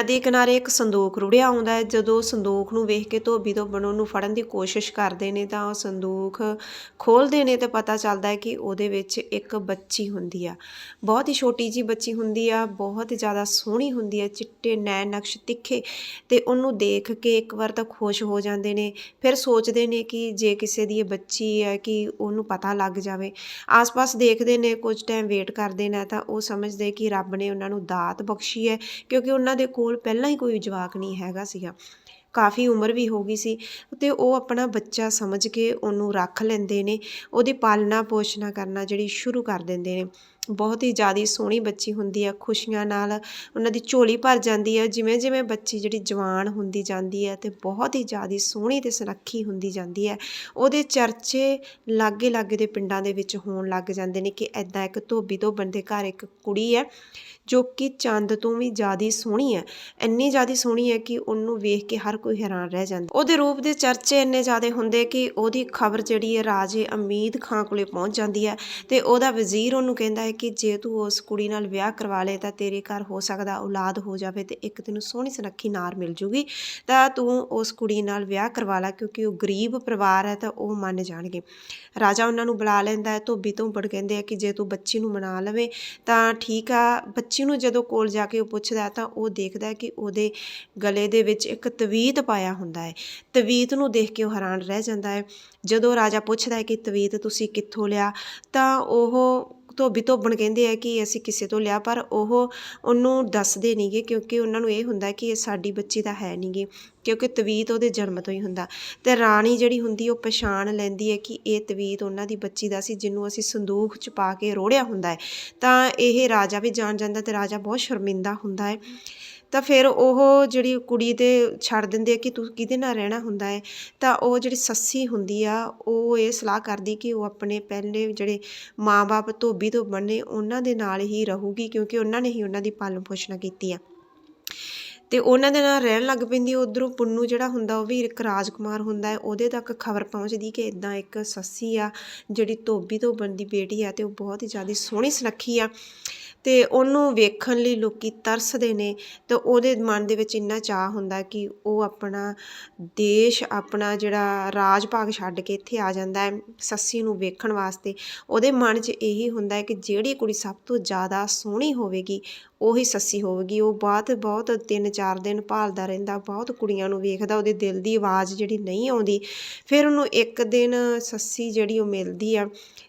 ਨਦੀ ਕਿਨਾਰੇ ਇੱਕ ਸੰਦੂਕ ਰੁੜਿਆ ਆਉਂਦਾ ਹੈ। ਜਦੋਂ ਸੰਦੂਕ ਨੂੰ ਵੇਖ ਕੇ ਧੋਬੀ ਧੋਬਣ ਉਹਨੂੰ ਫੜਨ ਦੀ ਕੋਸ਼ਿਸ਼ ਕਰਦੇ ਨੇ ਤਾਂ ਉਹ ਸੰਦੂਕ ਖੋਲਦੇ ਨੇ ਤੇ ਪਤਾ ਚੱਲਦਾ ਹੈ ਕਿ ਉਹਦੇ ਵਿੱਚ ਇੱਕ ਬੱਚੀ ਹੁੰਦੀ ਆ। ਬਹੁਤ ਹੀ ਛੋਟੀ ਜੀ ਬੱਚੀ ਹੁੰਦੀ ਆ, ਬਹੁਤ ਜ਼ਿਆਦਾ ਸੋਹਣੀ ਹੁੰਦੀ ਆ, ਚਿੱਟੇ, ਨੈਣ ਨਕਸ਼, ਤਿੱਖੇ ਤੇ ਉਹਨੂੰ ਦੇਖ ਕੇ ਇੱਕ ਵਾਰ ਤਾਂ ਖੁਸ਼ ਹੋ ਜਾਂਦੇ ਨੇ। ਫਿਰ ਸੋਚਦੇ ਨੇ ਕਿ ਜੇ ਕਿਸੇ ਦੀ ਇਹ ਬੱਚੀ ਹੈ ਕਿ ਉਹਨੂੰ ਪਤਾ ਲੱਗ ਜਾਵੇ। ਆਸ-ਪਾਸ ਦੇਖਦੇ ਨੇ, ਕੁਝ ਟਾਈਮ ਵੇਟ ਕਰਦੇ ਨੇ ਤਾਂ ਉਹ ਸਮਝਦੇ ਕਿ ਰੱਬ ਨੇ ਉਹਨਾਂ ਨੂੰ ਦਾਤ ਬਖਸ਼ੀ ਹੈ ਕਿਉਂਕਿ ਉਹਨਾਂ ਦੇ ਕੋਲ ਕੋਲ ਪਹਿਲਾਂ ਹੀ ਕੋਈ ਜਵਾਕ ਨਹੀਂ ਹੈਗਾ ਸੀਗਾ। ਕਾਫੀ ਉਮਰ ਵੀ ਹੋ ਗਈ ਸੀ ਤੇ ਉਹ ਆਪਣਾ ਬੱਚਾ ਸਮਝ ਕੇ ਉਹਨੂੰ ਰੱਖ ਲੈਂਦੇ ਨੇ, ਉਹਦੀ ਪਾਲਣਾ ਪੋਸ਼ਣਾ ਕਰਨਾ ਜਿਹੜੀ ਸ਼ੁਰੂ ਕਰ ਦਿੰਦੇ ਨੇ। ਬਹੁਤ ਹੀ ਜ਼ਿਆਦਾ ਸੋਹਣੀ ਬੱਚੀ ਹੁੰਦੀ ਹੈ ਖੁਸ਼ੀਆਂ ਨਾਲ ਉਹਨਾਂ ਦੀ ਝੋਲੀ ਭਰ ਜਾਂਦੀ ਹੈ ਜਿਵੇਂ ਜਿਵੇਂ ਬੱਚੀ ਜਿਹੜੀ ਜਵਾਨ ਹੁੰਦੀ ਜਾਂਦੀ ਹੈ ਤੇ ਬਹੁਤ ਹੀ ਜ਼ਿਆਦਾ ਸੋਹਣੀ ਤੇ ਸੁਨੱਖੀ ਹੁੰਦੀ ਜਾਂਦੀ ਹੈ ਉਹਦੇ ਚਰਚੇ ਲਾਗੇ ਲਾਗੇ ਦੇ ਪਿੰਡਾਂ ਦੇ ਵਿੱਚ ਹੋਣ ਲੱਗ ਜਾਂਦੇ ਨੇ ਕਿ ਐਦਾਂ ਇੱਕ ਧੋਬੀ ਧੋਬਣ ਦੇ ਘਰ ਇੱਕ ਕੁੜੀ ਹੈ ਜੋ ਕਿ ਚੰਦ ਤੋਂ ਵੀ ਜ਼ਿਆਦਾ ਸੋਹਣੀ ਹੈ। ਇੰਨੀ ਜ਼ਿਆਦਾ ਸੋਹਣੀ ਹੈ ਕਿ ਉਹਨੂੰ ਵੇਖ ਕੇ ਹਰ ਕੋਈ ਹੈਰਾਨ ਰਹਿ ਜਾਂਦਾ। ਉਹਦੇ ਰੂਪ ਦੇ ਚਰਚੇ ਇੰਨੇ ਜ਼ਿਆਦਾ ਹੁੰਦੇ ਕਿ ਉਹਦੀ ਖਬਰ ਜਿਹੜੀ ਹੈ ਰਾਜੇ ਅਮੀਦ ਖਾਂ ਕੋਲੇ ਪਹੁੰਚ ਜਾਂਦੀ ਹੈ ਤੇ ਉਹਦਾ ਵਜ਼ੀਰ ਉਹਨੂੰ ਕਹਿੰਦਾ ਹੈ ਕਿ ਜੇ ਤੂੰ ਉਸ ਕੁੜੀ ਨਾਲ ਵਿਆਹ ਕਰਵਾ ਲੇ ਤਾਂ ਤੇਰੇ ਘਰ ਹੋ ਸਕਦਾ ਔਲਾਦ ਹੋ ਜਾਵੇ ਤੇ ਇੱਕ ਤੈਨੂੰ ਸੋਹਣੀ ਸੁਨੱਖੀ ਨਾਰ ਮਿਲ ਜੂਗੀ। ਤਾਂ ਤੂੰ ਉਸ ਕੁੜੀ ਨਾਲ ਵਿਆਹ ਕਰਵਾ ਲੈ ਕਿਉਂਕਿ ਉਹ ਗਰੀਬ ਪਰਿਵਾਰ ਹੈ ਤਾਂ ਉਹ ਮੰਨ ਜਾਣਗੇ। ਰਾਜਾ ਉਹਨਾਂ ਨੂੰ ਬੁਲਾ ਲੈਂਦਾ ਹੈ, ਧੋਬੀ ਧੋਬੜ ਕਹਿੰਦੇ ਆ ਕਿ ਜੇ ਤੂੰ ਬੱਚੀ ਨੂੰ ਮਨਾ ਲਵੇਂ ਤਾਂ ਠੀਕ ਆ, ਬੱਚੀ ਨੂੰ ਜਦੋਂ ਕੋਲ ਜਾ ਕੇ ਉਹ ਪੁੱਛਦਾ ਹੈ ਤਾਂ ਉਹ ਦੇਖਦਾ ਕਿ ਉਹਦੇ ਗਲੇ ਦੇ ਵਿੱਚ ਇੱਕ ਤਵੀਤ ਪਾਇਆ ਹੁੰਦਾ ਹੈ। ਤਵੀਤ ਨੂੰ ਦੇਖ ਕੇ ਉਹ ਹੈਰਾਨ ਰਹਿ ਜਾਂਦਾ ਹੈ। ਜਦੋਂ ਰਾਜਾ ਪੁੱਛਦਾ ਹੈ ਕਿ ਤਵੀਤ ਤੁਸੀਂ ਕਿੱਥੋਂ ਲਿਆ ਤਾਂ ਉਹ ਧੋਬੀ ਧੋਬਣ ਕਹਿੰਦੇ ਆ ਕਿ ਅਸੀਂ ਕਿਸੇ ਤੋਂ ਲਿਆ, ਪਰ ਉਹ ਉਹਨੂੰ ਦੱਸਦੇ ਨਹੀਂਗੇ ਕਿਉਂਕਿ ਉਹਨਾਂ ਨੂੰ ਇਹ ਹੁੰਦਾ ਕਿ ਇਹ ਸਾਡੀ ਬੱਚੀ ਦਾ ਹੈ ਨਹੀਂਗੀ ਕਿਉਂਕਿ ਤਵੀਤ ਉਹਦੇ ਜਨਮ ਤੋਂ ਹੀ ਹੁੰਦਾ। ਤੇ ਰਾਣੀ ਜਿਹੜੀ ਹੁੰਦੀ ਉਹ ਪਛਾਣ ਲੈਂਦੀ ਹੈ ਕਿ ਇਹ ਤਵੀਤ ਉਹਨਾਂ ਦੀ ਬੱਚੀ ਦਾ ਸੀ ਜਿਹਨੂੰ ਅਸੀਂ ਸੰਦੂਖ ਚ ਪਾ ਕੇ ਰੋੜਿਆ ਹੁੰਦਾ ਹੈ। ਤਾਂ ਇਹ ਰਾਜਾ ਵੀ ਜਾਣ ਜਾਂਦਾ ਤੇ ਰਾਜਾ ਬਹੁਤ ਸ਼ਰਮਿੰਦਾ ਹੁੰਦਾ ਹੈ। ਤਾਂ ਫਿਰ ਉਹ ਜਿਹੜੀ ਕੁੜੀ ਤੇ ਛੱਡ ਦਿੰਦੇ ਆ ਕਿ ਤੂੰ ਕਿਹਦੇ ਨਾਲ ਰਹਿਣਾ ਹੁੰਦਾ ਹੈ, ਤਾਂ ਉਹ ਜਿਹੜੀ ਸੱਸੀ ਹੁੰਦੀ ਆ, ਉਹ ਇਹ ਸਲਾਹ ਕਰਦੀ ਕਿ ਉਹ ਆਪਣੇ ਪਹਿਲੇ ਜਿਹੜੇ ਮਾਂ-ਬਾਪ ਧੋਬੀ ਤੋਂ ਬਣੇ ਉਹਨਾਂ ਦੇ ਨਾਲ ਹੀ ਰਹੂਗੀ, ਕਿਉਂਕਿ ਉਹਨਾਂ ਨੇ ਹੀ ਉਹਨਾਂ ਦੀ ਪਾਲਣ ਪੋਸ਼ਣ ਕੀਤੀ ਆ। ਤੇ ਉਹਨਾਂ ਦੇ ਨਾਲ ਰਹਿਣ ਲੱਗ ਪੈਂਦੀ, ਉਧਰੋਂ ਪੁੰਨੂ ਜਿਹੜਾ ਹੁੰਦਾ ਉਹ ਵੀ ਇੱਕ ਰਾਜਕੁਮਾਰ ਹੁੰਦਾ ਹੈ, ਉਹਦੇ ਤੱਕ ਖਬਰ ਪਹੁੰਚਦੀ ਕਿ ਇਦਾਂ ਇੱਕ ਸੱਸੀ ਆ ਜਿਹੜੀ ਧੋਬੀ ਤੋਂ ਬਣਦੀ ਬੇਟੀ ਆ ਤੇ ਉਹ ਬਹੁਤ ਹੀ ਜ਼ਿਆਦਾ ਸੋਹਣੀ ਸੁਨੱਖੀ ਆ। ਅਤੇ ਉਹਨੂੰ ਵੇਖਣ ਲਈ ਲੋਕ ਤਰਸਦੇ ਨੇ, ਤਾਂ ਉਹਦੇ ਮਨ ਦੇ ਵਿੱਚ ਇੰਨਾ ਚਾਅ ਹੁੰਦਾ ਕਿ ਉਹ ਆਪਣਾ ਦੇਸ਼, ਆਪਣਾ ਜਿਹੜਾ ਰਾਜ ਭਾਗ ਛੱਡ ਕੇ ਇੱਥੇ ਆ ਜਾਂਦਾ ਹੈ ਸੱਸੀ ਨੂੰ ਵੇਖਣ ਵਾਸਤੇ। ਉਹਦੇ ਮਨ 'ਚ ਇਹੀ ਹੁੰਦਾ ਕਿ ਜਿਹੜੀ ਕੁੜੀ ਸਭ ਤੋਂ ਜ਼ਿਆਦਾ ਸੋਹਣੀ ਹੋਵੇਗੀ ਉਹੀ ਸੱਸੀ ਹੋਵੇਗੀ, ਉਹ ਬਾਅਦ ਬਹੁਤ ਤਿੰਨ ਚਾਰ ਦਿਨ ਭਾਲਦਾ ਰਹਿੰਦਾ, ਬਹੁਤ ਕੁੜੀਆਂ ਨੂੰ ਵੇਖਦਾ, ਉਹਦੇ ਦਿਲ ਦੀ ਆਵਾਜ਼ ਜਿਹੜੀ ਨਹੀਂ ਆਉਂਦੀ। ਫਿਰ ਉਹਨੂੰ ਇੱਕ ਦਿਨ ਸੱਸੀ ਜਿਹੜੀ ਉਹ ਮਿਲਦੀ ਆ,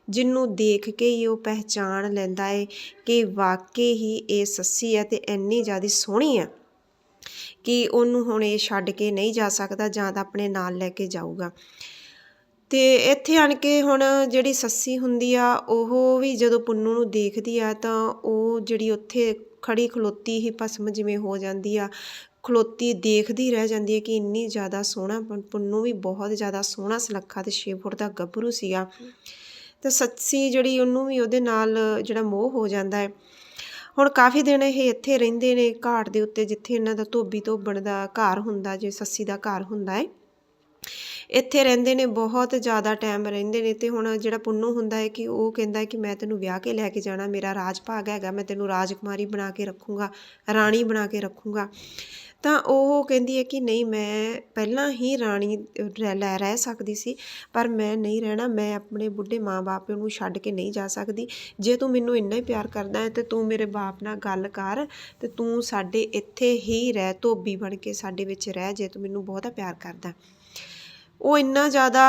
ਜਿਹਨੂੰ ਦੇਖ ਕੇ ਹੀ ਉਹ ਪਹਿਚਾਣ ਲੈਂਦਾ ਏ ਕਿ ਵਾਕਈ ਹੀ ਇਹ ਸੱਸੀ ਹੈ ਤੇ ਇੰਨੀ ਜ਼ਿਆਦਾ ਸੋਹਣੀ ਹੈ ਕਿ ਉਹਨੂੰ ਹੁਣ ਇਹ ਛੱਡ ਕੇ ਨਹੀਂ ਜਾ ਸਕਦਾ, ਜਾਂ ਤਾਂ ਆਪਣੇ ਨਾਲ ਲੈ ਕੇ ਜਾਊਗਾ। ਤੇ ਇੱਥੇ ਆਣ ਕੇ ਹੁਣ ਜਿਹੜੀ ਸੱਸੀ ਹੁੰਦੀ ਆ, ਉਹ ਵੀ ਜਦੋਂ ਪੁੰਨੂ ਨੂੰ ਦੇਖਦੀ ਆ ਤਾਂ ਉਹ ਜਿਹੜੀ ਉੱਥੇ ਖੜੀ ਖਲੋਤੀ ਹੀ ਭਸਮ ਜਿਵੇਂ ਹੋ ਜਾਂਦੀ ਆ, ਖਲੋਤੀ ਦੇਖਦੀ ਰਹਿ ਜਾਂਦੀ ਹੈ ਕਿ ਇੰਨੀ ਜ਼ਿਆਦਾ ਸੋਹਣਾ ਪੁ- ਪੁੰਨੂ ਵੀ ਬਹੁਤ ਜ਼ਿਆਦਾ ਸੋਹਣਾ ਸੁਨੱਖਾ ਤੇ 6 ਫੁੱਟ ਦਾ ਗੱਭਰੂ ਸੀਗਾ। ਤੇ ਸੱਸੀ ਜਿਹੜੀ ਉਹਨੂੰ ਵੀ ਉਹਦੇ ਨਾਲ ਜਿਹੜਾ ਮੋਹ ਹੋ ਜਾਂਦਾ ਹੈ। ਹੁਣ ਕਾਫੀ ਦਿਨ ਇਹ ਇੱਥੇ ਰਹਿੰਦੇ ਨੇ ਘਾਟ ਦੇ ਉੱਤੇ ਜਿੱਥੇ ਇਹਨਾਂ ਦਾ ਧੋਬੀ ਧੋਬਣ ਦਾ ਘਰ ਹੁੰਦਾ, ਜੇ ਸੱਸੀ ਦਾ ਘਰ ਹੁੰਦਾ ਹੈ। ਇੱਥੇ ਰਹਿੰਦੇ ਨੇ, ਬਹੁਤ ਜ਼ਿਆਦਾ ਟਾਈਮ ਰਹਿੰਦੇ ਨੇ ਤੇ ਹੁਣ ਜਿਹੜਾ ਪੁੰਨੂ ਹੁੰਦਾ ਹੈ ਕਿ ਉਹ ਕਹਿੰਦਾ ਹੈ ਕਿ ਮੈਂ ਤੈਨੂੰ ਵਿਆਹ ਕੇ ਲੈ ਕੇ ਜਾਣਾ, ਮੇਰਾ ਰਾਜ ਭਾਗ ਹੈਗਾ, ਮੈਂ ਤੈਨੂੰ ਰਾਜਕੁਮਾਰੀ ਬਣਾ ਕੇ ਰੱਖੂੰਗਾ, ਰਾਣੀ ਬਣਾ ਕੇ ਰੱਖੂੰਗਾ। ਤਾਂ ਉਹ ਕਹਿੰਦੀ ਹੈ ਕਿ ਨਹੀਂ, ਮੈਂ ਪਹਿਲਾਂ ਹੀ ਰਾਣੀ ਰਹਿ, ਲੈ ਰਹਿ ਸਕਦੀ ਸੀ, ਪਰ ਮੈਂ ਨਹੀਂ ਰਹਿਣਾ, ਮੈਂ ਆਪਣੇ ਬੁੱਢੇ ਮਾਂ-ਬਾਪ ਨੂੰ ਛੱਡ ਕੇ ਨਹੀਂ ਜਾ ਸਕਦੀ। ਜੇ ਤੂੰ ਮੈਨੂੰ ਇੰਨਾ ਹੀ ਪਿਆਰ ਕਰਦਾ ਹੈ, ਤੇ ਤੂੰ ਮੇਰੇ ਬਾਪ ਨਾਲ ਗੱਲ ਕਰ, ਤੇ ਤੂੰ ਸਾਡੇ ਇੱਥੇ ਹੀ ਰਹਿ, ਧੋਬੀ ਬਣ ਕੇ ਸਾਡੇ ਵਿੱਚ ਰਹਿ, ਜੇ ਤੂੰ ਮੈਨੂੰ ਬਹੁਤਾ ਪਿਆਰ ਕਰਦਾ। ਉਹ ਇੰਨਾ ਜ਼ਿਆਦਾ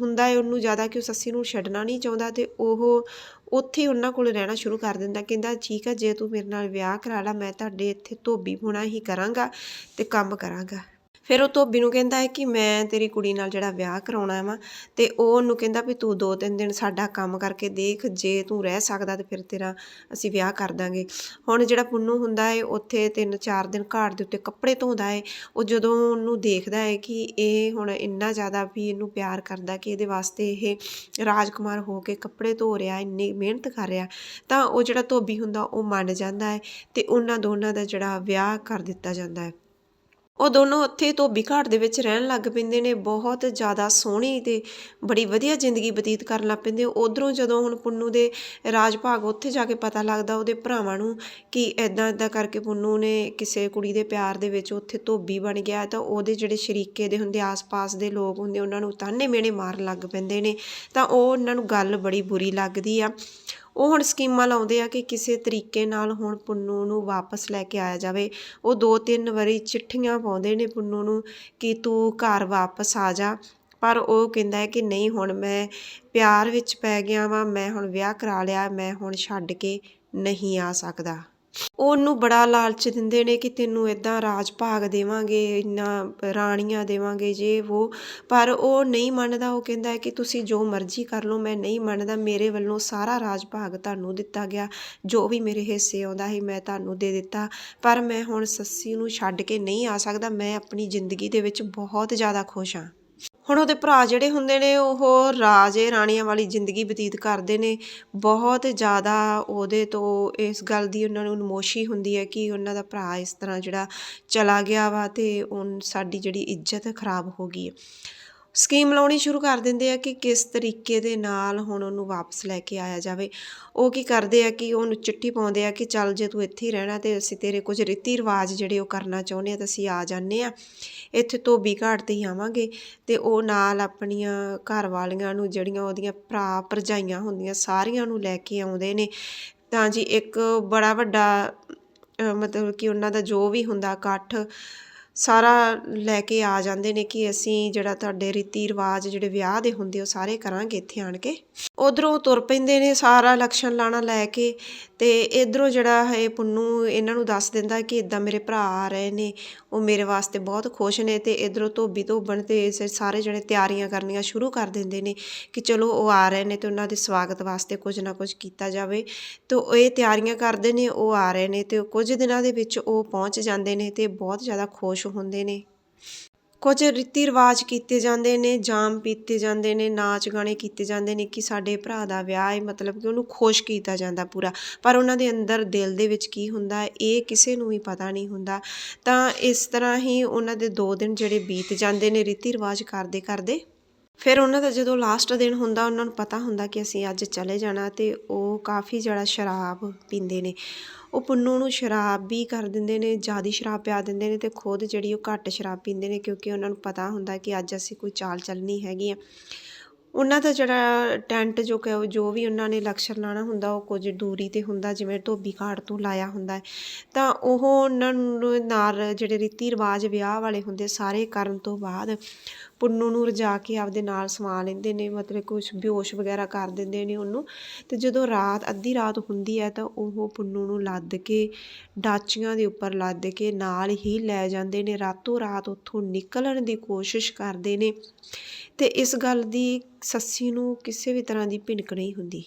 ਹੁੰਦਾ ਹੈ ਉਹਨੂੰ ਜ਼ਿਆਦਾ ਕਿ ਉਹ ਸੱਸੀ ਨੂੰ ਛੱਡਣਾ ਨਹੀਂ ਚਾਹੁੰਦਾ ਤੇ ਉਹ ਉੱਥੇ ਉਹਨਾਂ ਕੋਲ ਰਹਿਣਾ ਸ਼ੁਰੂ ਕਰ ਦਿੰਦਾ, ਕਹਿੰਦਾ ਠੀਕ ਆ, ਜੇ ਤੂੰ ਮੇਰੇ ਨਾਲ ਵਿਆਹ ਕਰਾ ਲਾ, ਮੈਂ ਤੁਹਾਡੇ ਇੱਥੇ ਧੋਬੀ ਹੋਣਾ ਹੀ ਕਰਾਂਗਾ ਤੇ ਕੰਮ ਕਰਾਂਗਾ। ਫਿਰ ਉਹ ਧੋਬੀ ਨੂੰ ਕਹਿੰਦਾ ਹੈ ਕਿ ਮੈਂ ਤੇਰੀ ਕੁੜੀ ਨਾਲ ਜਿਹੜਾ ਵਿਆਹ ਕਰਾਉਣਾ ਵਾ ਤੇ ਉਹ ਉਹਨੂੰ ਕਹਿੰਦਾ ਵੀ ਤੂੰ ਦੋ ਤਿੰਨ ਦਿਨ ਸਾਡਾ ਕੰਮ ਕਰਕੇ ਦੇਖ, ਜੇ ਤੂੰ ਰਹਿ ਸਕਦਾ ਤੇ ਫਿਰ ਤੇਰਾ ਅਸੀਂ ਵਿਆਹ ਕਰ ਦਾਂਗੇ। ਹੁਣ ਜਿਹੜਾ ਪੁੰਨੂ ਹੁੰਦਾ ਹੈ, ਉੱਥੇ ਤਿੰਨ ਚਾਰ ਦਿਨ ਘਾਟ ਦੇ ਉੱਤੇ ਕੱਪੜੇ ਧੋਂਦਾ ਹੈ, ਉਹ ਜਦੋਂ ਉਹਨੂੰ ਦੇਖਦਾ ਹੈ ਕਿ ਇਹ ਹੁਣ ਇੰਨਾ ਜ਼ਿਆਦਾ ਵੀ ਇਹਨੂੰ ਪਿਆਰ ਕਰਦਾ ਕਿ ਇਹਦੇ ਵਾਸਤੇ ਇਹ ਰਾਜਕੁਮਾਰ ਹੋ ਕੇ ਕੱਪੜੇ ਧੋ ਰਿਹਾ, ਇੰਨੀ ਮਿਹਨਤ ਕਰ ਰਿਹਾ, ਤਾਂ ਉਹ ਜਿਹੜਾ ਧੋਬੀ ਹੁੰਦਾ ਉਹ ਮੰਨ ਜਾਂਦਾ ਹੈ ਤੇ ਉਹਨਾਂ ਦੋਨਾਂ ਦਾ ਜਿਹੜਾ ਵਿਆਹ ਕਰ ਦਿੱਤਾ ਜਾਂਦਾ ਹੈ। ਉਹ ਦੋਨੋਂ ਉੱਥੇ ਧੋਬੀ ਘਾਟ ਦੇ ਵਿੱਚ ਰਹਿਣ ਲੱਗ ਪੈਂਦੇ ਨੇ, ਬਹੁਤ ਜ਼ਿਆਦਾ ਸੋਹਣੀ ਤੇ ਬੜੀ ਵਧੀਆ ਜ਼ਿੰਦਗੀ ਬਤੀਤ ਕਰਨ ਲੱਗ ਪੈਂਦੇ। ਉਧਰੋਂ ਜਦੋਂ ਹੁਣ ਪੁੰਨੂ ਦੇ ਰਾਜ ਭਾਗ ਉੱਥੇ ਜਾ ਕੇ ਪਤਾ ਲੱਗਦਾ, ਉਹਦੇ ਭਰਾਵਾਂ ਨੂੰ ਕਿ ਐਦਾਂ ਐਦਾਂ ਕਰਕੇ ਪੁੰਨੂ ਨੇ ਕਿਸੇ ਕੁੜੀ ਦੇ ਪਿਆਰ ਦੇ ਵਿੱਚ ਉੱਥੇ ਧੋਬੀ ਬਣ ਗਿਆ, ਤਾਂ ਉਹਦੇ ਜਿਹੜੇ ਸ਼ਰੀਕੇ ਦੇ ਹੁੰਦੇ, ਆਸ-ਪਾਸ ਦੇ ਲੋਕ ਹੁੰਦੇ, ਉਹਨਾਂ ਨੂੰ ਤਾਨੇ ਮੇਣੇ ਮਾਰਨ ਲੱਗ ਪੈਂਦੇ ਨੇ। ਤਾਂ ਉਹ ਉਹਨਾਂ ਨੂੰ ਗੱਲ ਬੜੀ ਬੁਰੀ ਲੱਗਦੀ ਆ। ਉਹ ਹੁਣ ਸਕੀਮਾਂ ਲਾਉਂਦੇ ਆ ਕਿ ਕਿਸੇ ਤਰੀਕੇ ਨਾਲ ਹੁਣ ਪੁੰਨੂ ਨੂੰ ਵਾਪਸ ਲੈ ਕੇ ਆਇਆ ਜਾਵੇ। ਉਹ ਦੋ ਤਿੰਨ ਵਾਰੀ ਚਿੱਠੀਆਂ ਪਾਉਂਦੇ ਨੇ ਪੁੰਨੂ ਨੂੰ ਕਿ ਤੂੰ ਘਰ ਵਾਪਸ ਆ ਜਾ। ਪਰ ਉਹ ਕਹਿੰਦਾ ਹੈ ਕਿ ਨਹੀਂ, ਹੁਣ ਮੈਂ ਪਿਆਰ ਵਿੱਚ ਪੈ ਗਿਆ ਵਾਂ, ਮੈਂ ਹੁਣ ਵਿਆਹ ਕਰਾ ਲਿਆ, ਮੈਂ ਹੁਣ ਛੱਡ ਕੇ ਨਹੀਂ ਆ ਸਕਦਾ। ਉਹਨੂੰ ਬੜਾ ਲਾਲਚ ਦਿੰਦੇ ਨੇ ਕਿ ਤੈਨੂੰ ਇੱਦਾਂ ਰਾਜ ਭਾਗ ਦੇਵਾਂਗੇ, ਇੰਨਾ ਰਾਣੀਆਂ ਦੇਵਾਂਗੇ ਜੇ ਉਹ ਪਰ ਉਹ ਨਹੀਂ ਮੰਨਦਾ, ਉਹ ਕਹਿੰਦਾ ਹੈ ਕਿ ਤੁਸੀਂ ਜੋ ਮਰਜ਼ੀ ਕਰ ਲਓ, ਮੈਂ ਨਹੀਂ ਮੰਨਦਾ। ਮੇਰੇ ਵੱਲੋਂ ਸਾਰਾ ਰਾਜ ਭਾਗ ਤੁਹਾਨੂੰ ਦਿੱਤਾ ਗਿਆ। ਜੋ ਵੀ ਮੇਰੇ ਹਿੱਸੇ ਆਉਂਦਾ ਸੀ, ਮੈਂ ਤੁਹਾਨੂੰ ਦੇ ਦਿੱਤਾ। ਪਰ ਮੈਂ ਹੁਣ ਸੱਸੀ ਨੂੰ ਛੱਡ ਕੇ ਨਹੀਂ ਆ ਸਕਦਾ। ਮੈਂ ਆਪਣੀ ਜ਼ਿੰਦਗੀ ਦੇ ਵਿੱਚ ਬਹੁਤ ਜ਼ਿਆਦਾ ਖੁਸ਼ ਹਾਂ। ਹੁਣ ਉਹਦੇ ਭਰਾ ਜਿਹੜੇ ਹੁੰਦੇ ਨੇ, ਉਹ ਰਾਜੇ ਰਾਣੀਆਂ ਵਾਲੀ ਜ਼ਿੰਦਗੀ ਬਤੀਤ ਕਰਦੇ ਨੇ। ਬਹੁਤ ਜ਼ਿਆਦਾ ਉਹਦੇ ਤੋਂ ਇਸ ਗੱਲ ਦੀ ਉਹਨਾਂ ਨੂੰ ਨਮੋਸ਼ੀ ਹੁੰਦੀ ਹੈ ਕਿ ਉਹਨਾਂ ਦਾ ਭਰਾ ਇਸ ਤਰ੍ਹਾਂ ਜਿਹੜਾ ਚਲਾ ਗਿਆ ਵਾ ਅਤੇ ਉਹ ਸਾਡੀ ਜਿਹੜੀ ਇੱਜ਼ਤ ਖਰਾਬ ਹੋ ਗਈ ਹੈ। ਸਕੀਮ ਲਾਉਣੀ ਸ਼ੁਰੂ ਕਰ ਦਿੰਦੇ ਆ ਕਿ ਕਿਸ ਤਰੀਕੇ ਦੇ ਨਾਲ ਹੁਣ ਉਹਨੂੰ ਵਾਪਸ ਲੈ ਕੇ ਆਇਆ ਜਾਵੇ। ਉਹ ਕੀ ਕਰਦੇ ਆ ਕਿ ਉਹਨੂੰ ਚਿੱਠੀ ਪਾਉਂਦੇ ਆ ਕਿ ਚੱਲ ਜੇ ਤੂੰ ਇੱਥੇ ਹੀ ਰਹਿਣਾ ਤੇ ਅਸੀਂ ਤੇਰੇ ਕੁਝ ਰੀਤੀ ਰਿਵਾਜ ਜਿਹੜੇ ਉਹ ਕਰਨਾ ਚਾਹੁੰਦੇ ਆ ਤਾਂ ਅਸੀਂ ਆ ਜਾਂਦੇ ਆ। ਇੱਥੇ ਧੋਬੀ ਘਾਟ ਤੇ ਹੀ ਆਵਾਂਗੇ ਤੇ ਉਹ ਨਾਲ ਆਪਣੀਆਂ ਘਰ ਵਾਲੀਆਂ ਨੂੰ ਜਿਹੜੀਆਂ ਉਹਦੀਆਂ ਭਰਾ ਭਰਜਾਈਆਂ ਹੁੰਦੀਆਂ ਸਾਰੀਆਂ ਨੂੰ ਲੈ ਕੇ ਆਉਂਦੇ ਨੇ। ਤਾਂ ਜੀ ਇੱਕ ਬੜਾ ਵੱਡਾ ਮਤਲਬ ਕਿ ਉਹਨਾਂ ਦਾ ਜੋ ਵੀ ਹੁੰਦਾ ਇਕੱਠ ਸਾਰਾ ਲੈ ਕੇ ਆ ਜਾਂਦੇ ਨੇ ਕਿ ਅਸੀਂ ਜਿਹੜਾ ਤੁਹਾਡੇ ਰੀਤੀ ਰਿਵਾਜ ਜਿਹੜੇ ਵਿਆਹ ਦੇ ਹੁੰਦੇ ਉਹ ਸਾਰੇ ਕਰਾਂਗੇ ਇੱਥੇ ਆਣ ਕੇ। ਉਧਰੋਂ ਤੁਰ ਪੈਂਦੇ ਨੇ ਸਾਰਾ ਲਕਸ਼ਣ ਲਾਣਾ ਲੈ ਕੇ ਤੇ ਇਧਰੋਂ ਜਿਹੜਾ ਹੈ ਪੁੰਨੂ ਇਹਨਾਂ ਨੂੰ ਦੱਸ ਦਿੰਦਾ ਕਿ ਇਦਾਂ ਮੇਰੇ ਭਰਾ ਆ ਰਹੇ ਨੇ, ਉਹ ਮੇਰੇ ਵਾਸਤੇ ਬਹੁਤ ਖੁਸ਼ ਨੇ ਤੇ ਇਧਰੋਂ ਧੋਬੀ ਧੋਬਣ ਤੇ ਸਾਰੇ ਜਿਹੜੇ ਤਿਆਰੀਆਂ ਕਰਨੀਆਂ ਸ਼ੁਰੂ ਕਰ ਦਿੰਦੇ ਨੇ ਕਿ ਚਲੋ ਉਹ ਆ ਰਹੇ ਨੇ ਤੇ ਉਹਨਾਂ ਦੇ ਸਵਾਗਤ ਵਾਸਤੇ ਕੁਝ ਨਾ ਕੁਝ ਕੀਤਾ ਜਾਵੇ। ਤੇ ਇਹ ਤਿਆਰੀਆਂ ਕਰਦੇ ਨੇ, ਉਹ ਆ ਰਹੇ ਨੇ ਤੇ ਕੁਝ ਦਿਨਾਂ ਦੇ ਵਿੱਚ ਉਹ ਪਹੁੰਚ ਜਾਂਦੇ ਨੇ ਤੇ ਬਹੁਤ ਜ਼ਿਆਦਾ ਖੁਸ਼ ਹੁੰਦੇ ਨੇ। ਕੁਝ ਰੀਤੀ ਰਿਵਾਜ ਕੀਤੇ ਜਾਂਦੇ ਨੇ, ਜਾਮ ਪੀਤੇ ਜਾਂਦੇ ਨੇ, ਨਾਚ ਗਾਣੇ ਕੀਤੇ ਜਾਂਦੇ ਨੇ ਕਿ ਸਾਡੇ ਭਰਾ ਦਾ ਵਿਆਹ ਹੈ ਮਤਲਬ ਕਿ ਉਹਨੂੰ ਖੁਸ਼ ਕੀਤਾ ਜਾਂਦਾ ਪੂਰਾ। ਪਰ ਉਹਨਾਂ ਦੇ ਅੰਦਰ ਦਿਲ ਦੇ ਵਿੱਚ ਕੀ ਹੁੰਦਾ ਇਹ ਕਿਸੇ ਨੂੰ ਵੀ ਪਤਾ ਨਹੀਂ ਹੁੰਦਾ। ਤਾਂ ਇਸ ਤਰ੍ਹਾਂ ਹੀ ਉਹਨਾਂ ਦੇ 2 ਦਿਨ ਜਿਹੜੇ ਬੀਤ ਜਾਂਦੇ ਨੇ ਰੀਤੀ ਰਿਵਾਜ ਕਰਦੇ ਕਰਦੇ, ਫਿਰ ਉਹਨਾਂ ਦਾ ਜਦੋਂ ਲਾਸਟ ਦਿਨ ਹੁੰਦਾ, ਉਹਨਾਂ ਨੂੰ ਪਤਾ ਹੁੰਦਾ ਕਿ ਅਸੀਂ ਅੱਜ ਚਲੇ ਜਾਣਾ ਤੇ ਉਹ ਕਾਫੀ ਜਿਹੜਾ ਸ਼ਰਾਬ ਪੀਂਦੇ ਨੇ। ਉਹ ਪੁੰਨੂ ਨੂੰ ਸ਼ਰਾਬ ਵੀ ਕਰ ਦਿੰਦੇ ਨੇ, ਜ਼ਿਆਦਾ ਸ਼ਰਾਬ ਪਿਆ ਦਿੰਦੇ ਨੇ ਤੇ ਖੁਦ ਜਿਹੜੀ ਉਹ ਘੱਟ ਸ਼ਰਾਬ ਪੀਂਦੇ ਨੇ ਕਿਉਂਕਿ ਉਹਨਾਂ ਨੂੰ ਪਤਾ ਹੁੰਦਾ ਕਿ ਅੱਜ ਅਸੀਂ ਕੋਈ ਚਾਲ ਚੱਲਣੀ ਹੈਗੀ ਆ। ਉਹਨਾਂ ਦਾ ਜਿਹੜਾ ਟੈਂਟ ਜੋ ਕਿ ਜੋ ਵੀ ਉਹਨਾਂ ਨੇ ਲਕਸ਼ਰ ਲਾਣਾ ਹੁੰਦਾ, ਉਹ ਕੁਝ ਦੂਰੀ ਤੇ ਹੁੰਦਾ, ਜਿਵੇਂ ਧੋਬੀ ਘਾਟ ਤੋਂ ਲਾਇਆ ਹੁੰਦਾ ਹੈ। ਤਾਂ ਉਹ ਉਹਨਾਂ ਨੂੰ ਨਾਲ ਜਿਹੜੇ ਰੀਤੀ ਰਿਵਾਜ ਵਿਆਹ ਵਾਲੇ ਹੁੰਦੇ, ਸਾਰੇ ਕਰਨ ਤੋਂ ਬਾਅਦ ਪੁੰਨੂ ਨੂੰ ਰਜਾ ਕੇ ਆਪਦੇ ਨਾਲ ਸਮਾ ਲੈਂਦੇ ਨੇ, ਮਤਲਬ ਕੁਝ ਬਿਹੋਸ਼ ਵਗੈਰਾ ਕਰ ਦਿੰਦੇ ਨੇ ਉਹਨੂੰ। ਤੇ ਜਦੋਂ ਰਾਤ, ਅੱਧੀ ਰਾਤ ਹੁੰਦੀ ਹੈ ਤਾਂ ਉਹ ਪੁੰਨੂ ਨੂੰ ਲੱਦ ਕੇ, ਡਾਚੀਆਂ ਦੇ ਉੱਪਰ ਲੱਦ ਕੇ ਨਾਲ ਹੀ ਲੈ ਜਾਂਦੇ ਨੇ। ਰਾਤੋਂ ਰਾਤ ਉੱਥੋਂ ਨਿਕਲਣ ਦੀ ਕੋਸ਼ਿਸ਼ ਕਰਦੇ ਨੇ। ਤੇ ਇਸ ਗੱਲ ਦੀ ਸੱਸੀ ਨੂੰ ਕਿਸੇ ਵੀ ਤਰ੍ਹਾਂ ਦੀ ਭਿਣਕ ਨਹੀਂ ਹੁੰਦੀ।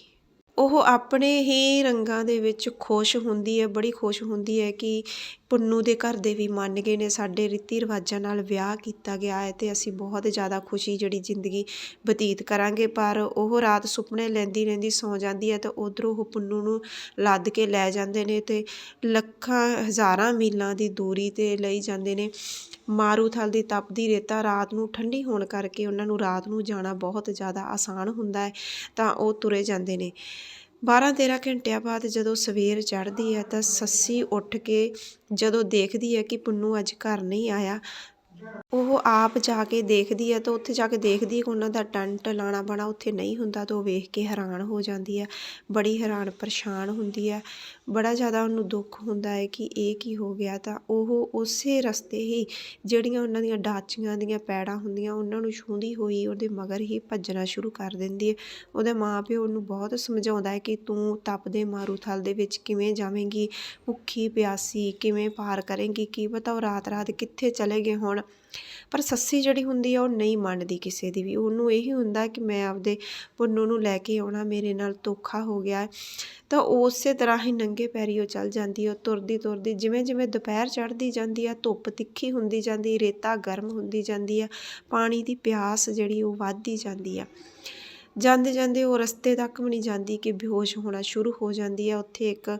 ਉਹ ਆਪਣੇ ਹੀ ਰੰਗਾਂ ਦੇ ਵਿੱਚ ਖੁਸ਼ ਹੁੰਦੀ ਹੈ, ਬੜੀ ਖੁਸ਼ ਹੁੰਦੀ ਹੈ ਕਿ ਪੁੰਨੂ ਦੇ ਘਰ ਦੇ ਵੀ ਮੰਨ ਗਏ ਨੇ, ਸਾਡੇ ਰੀਤੀ ਰਿਵਾਜਾਂ ਨਾਲ ਵਿਆਹ ਕੀਤਾ ਗਿਆ ਹੈ ਅਤੇ ਅਸੀਂ ਬਹੁਤ ਜ਼ਿਆਦਾ ਖੁਸ਼ੀ ਜਿਹੜੀ ਜ਼ਿੰਦਗੀ ਬਤੀਤ ਕਰਾਂਗੇ। ਪਰ ਉਹ ਰਾਤ ਸੁਪਨੇ ਲੈਂਦੀ ਰਹਿੰਦੀ, ਸੌਂ ਜਾਂਦੀ ਹੈ ਤਾਂ ਉਧਰੋਂ ਉਹ ਪੁੰਨੂ ਨੂੰ ਲੱਦ ਕੇ ਲੈ ਜਾਂਦੇ ਨੇ ਅਤੇ ਲੱਖਾਂ, ਹਜ਼ਾਰਾਂ ਮੀਲਾਂ ਦੀ ਦੂਰੀ ਤੇ ਲਈ ਜਾਂਦੇ ਨੇ। ਮਾਰੂਥਲ ਦੀ ਤਪਦੀ ਰੇਤਾ ਰਾਤ ਨੂੰ ਠੰਡੀ ਹੋਣ ਕਰਕੇ ਉਹਨਾਂ ਨੂੰ ਰਾਤ ਨੂੰ ਜਾਣਾ ਬਹੁਤ ਜ਼ਿਆਦਾ ਆਸਾਨ ਹੁੰਦਾ ਹੈ, ਤਾਂ ਉਹ ਤੁਰੇ ਜਾਂਦੇ ਨੇ। 12 13 ਘੰਟਿਆਂ ਬਾਅਦ ਜਦੋਂ ਸਵੇਰ ਚੜ੍ਹਦੀ ਹੈ ਤਾਂ ਸੱਸੀ ਉੱਠ ਕੇ ਜਦੋਂ ਦੇਖਦੀ ਹੈ ਕਿ ਪੁੰਨੂੰ ਅੱਜ ਘਰ ਨਹੀਂ ਆਇਆ ਉਹ ਆਪ ਜਾ ਕੇ ਦੇਖਦੀ ਹੈ ਤਾਂ ਉੱਥੇ ਜਾ ਕੇ ਦੇਖਦੀ ਹੈ ਕਿ ਉਹਨਾਂ ਦਾ ਟੈਂਟ ਲਾਣਾ ਬਣਾ ਉੱਥੇ ਨਹੀਂ ਹੁੰਦਾ ਤਾਂ ਉਹ ਵੇਖ ਕੇ ਹੈਰਾਨ ਹੋ ਜਾਂਦੀ ਹੈ ਬੜੀ ਹੈਰਾਨ ਪਰੇਸ਼ਾਨ ਹੁੰਦੀ ਹੈ ਬੜਾ ਜ਼ਿਆਦਾ ਉਹਨੂੰ ਦੁੱਖ ਹੁੰਦਾ ਹੈ ਕਿ ਇਹ ਕੀ ਹੋ ਗਿਆ ਤਾਂ ਉਹ ਉਸੇ ਰਸਤੇ ਹੀ ਜਿਹੜੀਆਂ ਉਹਨਾਂ ਦੀਆਂ ਡਾਚੀਆਂ ਦੀਆਂ ਪੈੜਾਂ ਹੁੰਦੀਆਂ, ਉਹਨਾਂ ਨੂੰ ਛੂੰਹਦੀ ਹੋਈ ਉਹਦੇ ਮਗਰ ਹੀ ਭੱਜਣਾ ਸ਼ੁਰੂ ਕਰ ਦਿੰਦੀ ਹੈ ਉਹਦੇ ਮਾਪਿਓ ਉਹਨੂੰ ਬਹੁਤ ਸਮਝਾਉਂਦਾ ਹੈ ਕਿ ਤੂੰ ਤਪਦੇ ਮਾਰੂਥਲ ਦੇ ਵਿੱਚ ਕਿਵੇਂ ਜਾਵੇਂਗੀ, ਭੁੱਖੀ ਪਿਆਸੀ ਕਿਵੇਂ ਪਾਰ ਕਰੇਂਗੀ, ਕੀ ਪਤਾ ਉਹ ਰਾਤ ਰਾਤ ਕਿੱਥੇ ਚਲੇ ਗਏ ਹੁਣ। ਪਰ ਸੱਸੀ ਜਿਹੜੀ ਹੁੰਦੀ ਆ, ਉਹ ਨਹੀਂ ਮੰਨਦੀ ਕਿਸੇ ਦੀ ਵੀ। ਉਹਨੂੰ ਇਹੀ ਹੁੰਦਾ ਕਿ ਮੈਂ ਆਪਦੇ ਪੁੰਨੂ ਨੂੰ ਲੈ ਕੇ ਆਉਣਾ, ਮੇਰੇ ਨਾਲ ਧੋਖਾ ਹੋ ਗਿਆ ਹੈ। ਤਾਂ ਉਹ ਉਸੇ ਤਰ੍ਹਾਂ ਹੀ ਨੰਗੇ ਪੈਰੀ ਉਹ ਚੱਲ ਜਾਂਦੀ ਹੈ ਤੁਰਦੀ ਤੁਰਦੀ, ਜਿਵੇਂ ਜਿਵੇਂ ਦੁਪਹਿਰ ਚੜ੍ਹਦੀ ਜਾਂਦੀ ਆ, ਧੁੱਪ ਤਿੱਖੀ ਹੁੰਦੀ ਜਾਂਦੀ, ਰੇਤਾ ਗਰਮ ਹੁੰਦੀ ਜਾਂਦੀ ਆ, ਪਾਣੀ ਦੀ ਪਿਆਸ ਜਿਹੜੀ ਉਹ ਵੱਧਦੀ ਜਾਂਦੀ ਆ। ਜਾਂਦੇ ਜਾਂਦੇ ਉਹ ਰਸਤੇ ਤੱਕ ਵੀ ਨਹੀਂ ਜਾਂਦੀ ਕਿ ਬੇਹੋਸ਼ ਹੋਣਾ ਸ਼ੁਰੂ ਹੋ ਜਾਂਦੀ ਹੈ। ਉੱਥੇ ਇੱਕ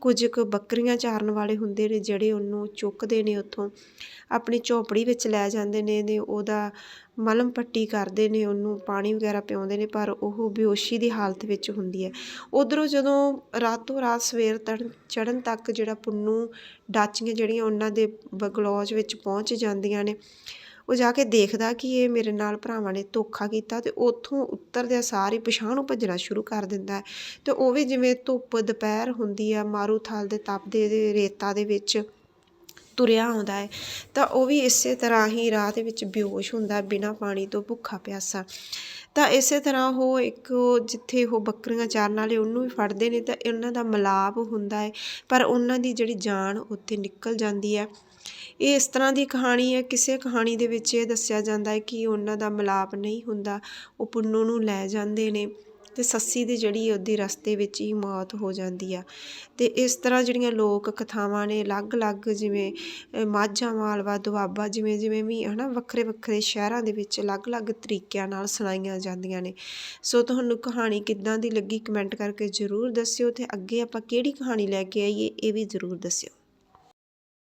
ਕੁਝ ਕੁ ਬੱਕਰੀਆਂ ਚਾਰਨ ਵਾਲੇ ਹੁੰਦੇ ਨੇ ਜਿਹੜੇ ਉਹਨੂੰ ਚੁੱਕਦੇ ਨੇ ਉੱਥੋਂ, ਆਪਣੀ ਝੋਪੜੀ ਵਿੱਚ ਲੈ ਜਾਂਦੇ ਨੇ ਨੇ ਉਹਦਾ ਮਲਮ ਪੱਟੀ ਕਰਦੇ ਨੇ, ਉਹਨੂੰ ਪਾਣੀ ਵਗੈਰਾ ਪਿਆਉਂਦੇ ਨੇ, ਪਰ ਉਹ ਬੇਹੋਸ਼ੀ ਦੀ ਹਾਲਤ ਵਿੱਚ ਹੁੰਦੀ ਹੈ। ਉਧਰੋਂ ਜਦੋਂ ਰਾਤੋਂ ਰਾਤ ਸਵੇਰ ਤੜਨ ਚੜ੍ਹਨ ਤੱਕ ਜਿਹੜਾ ਪੁੰਨੂ ਡਾਚੀਆਂ ਜਿਹੜੀਆਂ ਉਹਨਾਂ ਦੇ ਬਗਲੌਜ ਵਿੱਚ ਪਹੁੰਚ ਜਾਂਦੀਆਂ ਨੇ ਉਹ ਜਾ ਕੇ ਦੇਖਦਾ ਕਿ ਇਹ ਮੇਰੇ ਨਾਲ ਭਰਾਵਾਂ ਨੇ ਧੋਖਾ ਕੀਤਾ ਤੇ ਉੱਥੋਂ ਉਤਰਦਿਆਂ ਸਾਰ ਹੀ ਪਿਛਾਂਹ ਨੂੰ ਭੱਜਣਾ ਸ਼ੁਰੂ ਕਰ ਦਿੰਦਾ ਹੈ। ਤੇ ਉਹ ਵੀ ਜਿਵੇਂ ਧੁੱਪ, ਦੁਪਹਿਰ ਹੁੰਦੀ ਆ ਮਾਰੂਥਲ ਦੇ ਤਪਦੇ ਦੇ ਰੇਤਾ ਦੇ ਵਿੱਚ ਤੁਰਿਆ ਆਉਂਦਾ ਹੈ। ਤਾਂ ਉਹ ਵੀ ਇਸੇ ਤਰ੍ਹਾਂ ਹੀ ਰਾਹ ਦੇ ਵਿੱਚ ਬੇਹੋਸ਼ ਹੁੰਦਾ ਬਿਨਾਂ ਪਾਣੀ ਤੋਂ ਭੁੱਖਾ ਪਿਆਸਾ। ਤਾਂ ਇਸੇ ਤਰ੍ਹਾਂ ਉਹ ਇੱਕ ਜਿੱਥੇ ਉਹ ਬੱਕਰੀਆਂ ਚਾਰਨ ਵਾਲੇ ਉਹਨੂੰ ਵੀ ਫੜਦੇ ਨੇ ਤਾਂ ਇਹਨਾਂ ਦਾ ਮਿਲਾਪ ਹੁੰਦਾ ਹੈ, ਪਰ ਉਹਨਾਂ ਦੀ ਜਿਹੜੀ ਜਾਨ ਉੱਥੇ ਨਿਕਲ ਜਾਂਦੀ ਹੈ। ਇਹ ਇਸ ਤਰ੍ਹਾਂ ਦੀ ਕਹਾਣੀ ਹੈ, ਕਿਸੇ ਕਹਾਣੀ ਦੇ ਵਿੱਚ ਇਹ ਦੱਸਿਆ ਜਾਂਦਾ ਹੈ ਕਿ ਉਹਨਾਂ ਦਾ ਮਿਲਾਪ ਨਹੀਂ ਹੁੰਦਾ, ਉਹ ਪੁੰਨੂ ਨੂੰ ਲੈ ਜਾਂਦੇ ਨੇ ਤੇ ਸੱਸੀ ਦੀ ਜਿਹੜੀ ਉਹਦੀ ਰਸਤੇ ਵਿੱਚ ਹੀ ਮੌਤ ਹੋ ਜਾਂਦੀ ਆ। ਤੇ ਇਸ ਤਰ੍ਹਾਂ ਜਿਹੜੀਆਂ ਲੋਕ ਕਥਾਵਾਂ ਨੇ, ਅਲੱਗ-ਅਲੱਗ ਜਿਵੇਂ ਮਾਝਾ ਮਾਲਵਾ, ਦੁਆਬਾ ਜਿਵੇਂ ਜਿਵੇਂ ਵੀ ਹਨਾ ਵੱਖਰੇ ਵੱਖਰੇ ਸ਼ਹਿਰਾਂ ਦੇ ਵਿੱਚ ਅਲੱਗ-ਅਲੱਗ ਤਰੀਕਿਆਂ ਨਾਲ ਸੁਣਾਈਆਂ ਜਾਂਦੀਆਂ ਨੇ। ਸੋ ਤੁਹਾਨੂੰ ਕਹਾਣੀ ਕਿੱਦਾਂ ਦੀ ਲੱਗੀ ਕਮੈਂਟ ਕਰਕੇ ਜ਼ਰੂਰ ਦੱਸਿਓ ਤੇ ਅੱਗੇ ਆਪਾਂ ਕਿਹੜੀ ਕਹਾਣੀ ਲੈ ਕੇ ਆਈਏ, ਇਹ ਵੀ ਜ਼ਰੂਰ ਦੱਸਿਓ।